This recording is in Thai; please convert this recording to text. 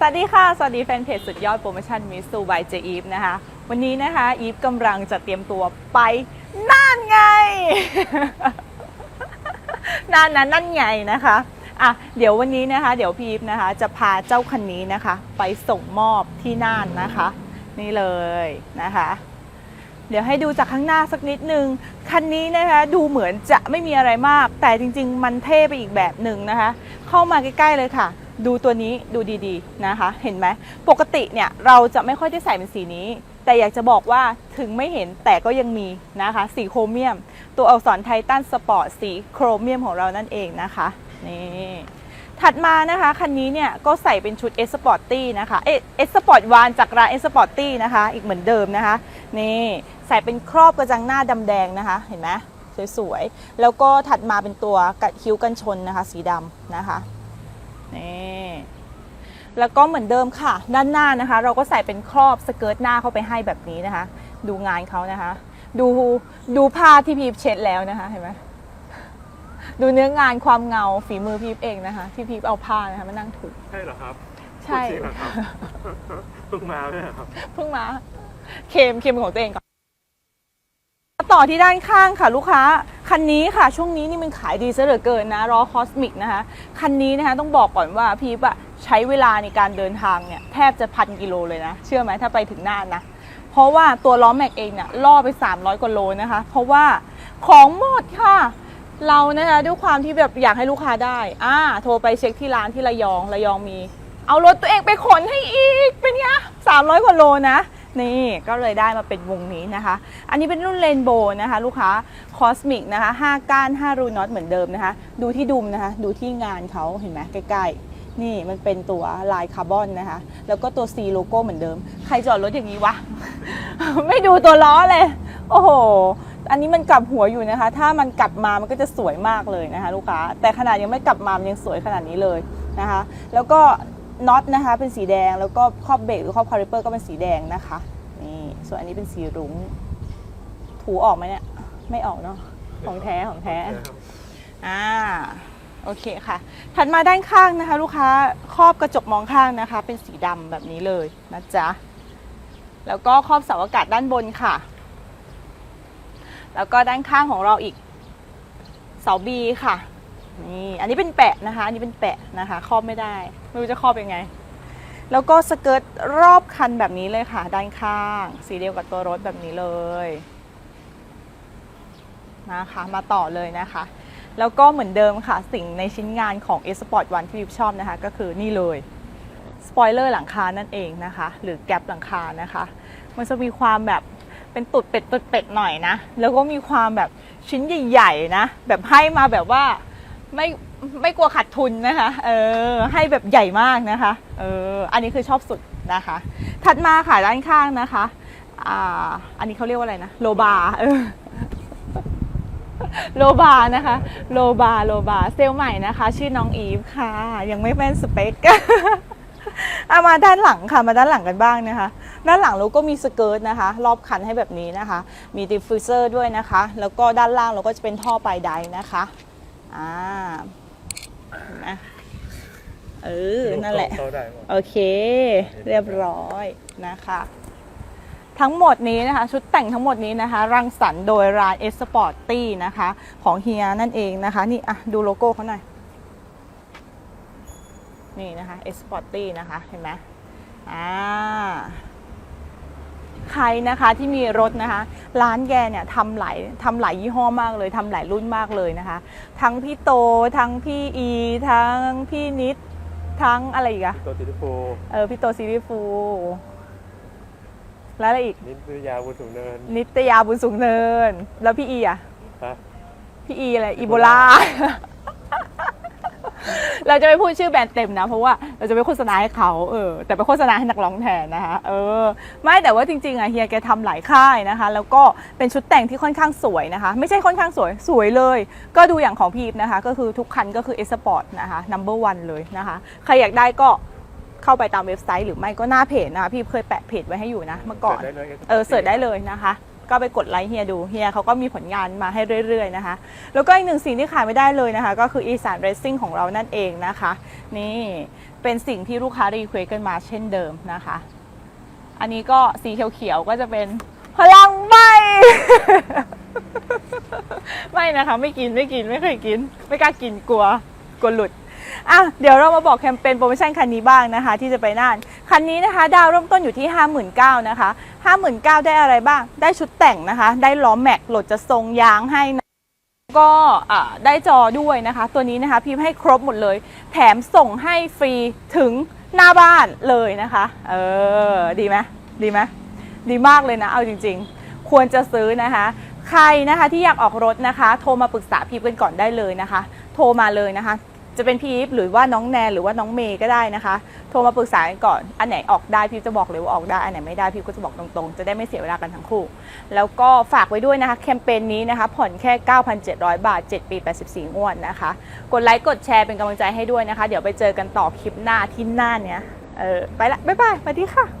สวัสดีค่ะ สวัสดีแฟนเพจสุดยอดโปรโมชั่นมิสซูบายเจอีฟนะคะ วันนี้นะคะอีฟกำลังจะเตรียมตัวไปน่านไงน่านนั้นนั่นไงนะคะอะเดี๋ยววันนี้นะคะ เดี๋ยวพี่อีฟนะคะ จะพาเจ้าคันนี้นะคะ ไปส่งมอบที่น่านนะคะ นี่เลยนะคะ เดี๋ยวให้ดูจากข้างหน้าสักนิดนึง คันนี้นะคะดูเหมือนจะไม่มีอะไรมาก แต่จริง ๆ มันเท่ไปอีกแบบหนึ่งนะคะ เข้ามาใกล้ ๆ เลยค่ะ ดูตัวนี้ดูดีๆนะคะ เห็นไหมปกติเนี่ยเราจะไม่ค่อยได้ใส่เป็นสีนี้ แต่อยากจะบอกว่าถึงไม่เห็นแต่ก็ยังมีนะคะ สีโครเมียม ตัวอักษรไททันสปอร์ตสีโครเมียมของเรานั่นเองนะคะนี่ถัดมานะคะคันนี้เนี่ยก็ใส่เป็นชุด S Sporty นะคะเอ S Sport วานจากร้าน S Sporty นะคะ อีกเหมือนเดิมนะคะ นี่ใส่เป็นครอบกระจังหน้าดำแดงนะคะ เห็นไหมสวยๆ แล้วก็ถัดมาเป็นตัวกัดคิ้วกันชนนะคะ สีดำนะคะ นี่แล้วก็เหมือนเดิมค่ะ ด้านหน้านะคะ เราก็ใส่เป็นครอบสเกิร์ตหน้าเข้าไปให้แบบนี้นะคะ ดูงานเขานะคะ ดูดูผ้าที่พีบเช็ดแล้วนะคะเห็นไหมดูเนื้องานความเงาฝีมือพีบเองนะคะ ที่พีบเอาผ้านะคะมานั่งถูใช่เหรอครับใช่พูดจริงเหรอครับเพิ่งมาเนี่ยครับเพิ่งมา เคมเคมของตัวเองก่อน ต่อที่ด้านข้างค่ะลูกค้า คันนี้ค่ะช่วงนี้นี่มันขายดีซะเหลือเกินนะรอคอสมิกนะคะ คันนี้นะคะต้องบอกก่อนว่าพีปอะใช้เวลาในการเดินทางเนี่ยแทบจะพันกิโลเลยนะ เชื่อไหมถ้าไปถึงน่านนะ เพราะว่าตัวล้อแม็กเองเนี่ยล่อไป 300กว่าโลนะคะ เพราะว่าของหมดค่ะเรานะคะด้วยความที่แบบอยากให้ลูกค้าได้ อ่า โทรไปเช็คที่ร้านที่ระยอง ระยองมี เอารถตัวเองไปขนให้อีก เป็นไง300กว่าโลนะ นี่ก็เลยได้มาเป็นวงนี้นะคะ อันนี้เป็นรุ่นเรนโบว์นะคะ ลูกค้าคอสมิกนะคะ5ก้าน5รูน็อตเหมือนเดิมนะคะ ดูที่ดุมนะคะ ดูที่งานเขาเห็นไหมใกล้ๆ นี่มันเป็นตัวลายคาร์บอนนะคะ แล้วก็ตัว C โลโก้เหมือนเดิม ใครจอดรถอย่างนี้วะ ไม่ดูตัวล้อเลย โอ้โหอันนี้มันกลับหัวอยู่นะคะ ถ้ามันกลับมา มันก็จะสวยมากเลยนะคะ ลูกค้า แต่ขนาดยังไม่กลับมา มันยังสวยขนาดนี้เลยนะคะ แล้วก็ น็อตนะคะเป็นสีแดงแล้วก็ครอบเบรกหรือครอบคาลิเปอร์ก็เป็นสีแดงนะคะนี่ส่วนอันนี้เป็นสีรุ้งถูออกไหมเนี่ยไม่ออกเนาะของแท้ของแท้อ่าโอเคค่ะ ถัดมาด้านข้างนะคะ ลูกค้าครอบกระจกมองข้างนะคะ เป็นสีดำแบบนี้เลยนะจ๊ะแล้วก็ครอบเสาอากาศด้านบนค่ะ แล้วก็ด้านข้างของเราอีกเสาบีค่ะ นี่อันนี้เป็นแปะนะคะ อันนี้เป็นแปะนะคะ ครอบไม่ได้ ไม่รู้จะครอบยังไง แล้วก็สเกิร์ตรอบคันแบบนี้เลยค่ะ ด้านข้าง สีเดียวกับตัวรถแบบนี้เลยนะคะ มาต่อเลยนะคะ แล้วก็เหมือนเดิมค่ะ สิ่งในชิ้นงานของ S Sport One ที่วิบชอบนะคะ ก็คือนี่เลยสปอยเลอร์หลังคานั่นเองนะคะ หรือแกลบหลังคานะคะ มันจะมีความแบบเป็นตุดเป็ดตุดเป็ดหน่อยนะ แล้วก็มีความแบบชิ้นใหญ่ ๆ นะ แบบให้มาแบบว่า ไม่ไม่กลัวขาดทุนนะคะ เออ ให้แบบใหญ่มากนะคะ เออ อันนี้คือชอบสุดนะคะ ถัดมาค่ะด้านข้างนะคะ อ่า อันนี้เขาเรียกว่าอะไรนะ โลบา เออ โลบานะคะ โลบา โลบา เซลลใหม่นะคะ ชื่อน้องอีฟค่ะ ยังไม่แม่นสเปคเอามาด้านหลังค่ะ มาด้านหลังกันบ้างนะคะ ด้านหลังเราก็มีสเกิร์ตนะคะ รอบคันให้แบบนี้นะคะ มีดิฟฟิวเซอร์ด้วยนะคะ แล้วก็ด้านล่างเราก็จะเป็นท่อปลายไดนะคะ อ่าเห็นไหมเออ นั่นแหละ เข้าได้หมด โอเค เรียบร้อยนะคะ ทั้งหมดนี้นะคะ ชุดแต่งทั้งหมดนี้นะคะ รังสรรค์โดยร้าน S Sporty นะคะ ของเฮียนั่นเองนะคะ นี่อะดูโลโก้เขาหน่อย นี่นะคะ S Sporty นะคะ เห็นไหมอ่า ใครนะคะที่มีรถนะคะ ร้านแกเนี่ยทำหลายทำหลายยี่ห้อมากเลยทำหลายรุ่นมากเลยนะคะ ทั้งพี่โตทั้งพี่อี ทั้งพี่นิด ทั้งอะไรอีกอะตัวติลิโฟเออพี่โตซีรีส์ฟู แล้วอะไรอีกนิตยาบุญสูงเนินนิตยาบุญสูงเนิน แล้วพี่อีอะฮะพี่อีอะไรอีโบลา เราจะไม่พูดชื่อแบรนด์เต็มนะ เพราะว่าเราจะไม่โฆษณาให้เขาเออแต่ไปโฆษณาให้นักร้องแทนนะคะเออไม่แต่ว่าจริงๆอะเฮียแกทำหลายค่ายนะคะ แล้วก็เป็นชุดแต่งที่ค่อนข้างสวยนะคะ ไม่ใช่ค่อนข้างสวยสวยเลย ก็ดูอย่างของพีฟนะคะ ก็คือทุกคันก็คือ S Sport นะคะ number one เลยนะคะใครอยากได้ก็เข้าไปตามเว็บไซต์หรือไม่ก็หน้าเพจนะคะพี่เคยแปะเพจไว้ให้อยู่นะเมื่อก่อนได้เลยเออเสิร์ชได้เลยนะคะ ก็ไปกดไลค์เฮียดูเฮียเขาก็มีผลงานมาให้เรื่อยๆนะคะ แล้วก็อีกหนึ่งสิ่งที่ขายไม่ได้เลยนะคะ ก็คืออีสานเรซซิ่งของเรานั่นเองนะคะ นี่เป็นสิ่งที่ลูกค้ารีเควสกันมาเช่นเดิมนะคะ อันนี้ก็สีเขียวๆก็จะเป็นพลังใบ ไม่นะคะ ไม่กินไม่กินไม่เคยกิน ไม่กล้ากินกลัวกลัวหลุดอะเดี๋ยวเรามาบอกแคมเปญโปรโมชั่นคันนี้บ้างนะคะ ที่จะไปน่าน คันนี้นะคะดาวเริ่มต้นอยู่ที่ 59,000นะคะ59,000ได้อะไรบ้าง ได้ชุดแต่งนะคะ ได้ล้อแม็กโหลดจะทรงยางให้นะก็ได้จอด้วยนะคะ ตัวนี้นะคะพิมพ์ให้ครบหมดเลย แถมส่งให้ฟรีถึงหน้าบ้านเลยนะคะ เออ ดีไหมดีไหมดีมากเลยนะ เอาจริง ๆ ควรจะซื้อนะคะ ใครนะคะที่อยากออกรถนะคะ โทรมาปรึกษาพีฟกันก่อนได้เลยนะคะ โทรมาเลยนะคะ จะเป็นพีฟหรือว่าน้องแนนหรือว่าน้องเมย์ก็ได้นะคะ โทรมาปรึกษากันก่อน อันไหนออกได้พีฟจะบอกเลยว่าออกได้ อันไหนไม่ได้พีฟก็จะบอกตรงๆ จะได้ไม่เสียเวลากันทั้งคู่ แล้วก็ฝากไว้ด้วยนะคะแคมเปญนี้นะคะ ผ่อนแค่ 9,700 บาท 7 ปี 84 งวดนะคะ กดไลค์กดแชร์เป็นกำลังใจให้ด้วยนะคะ เดี๋ยวไปเจอกันต่อคลิปหน้าที่หน้าเนี้ยเออไปละบ๊ายบายสวัสดีค่ะ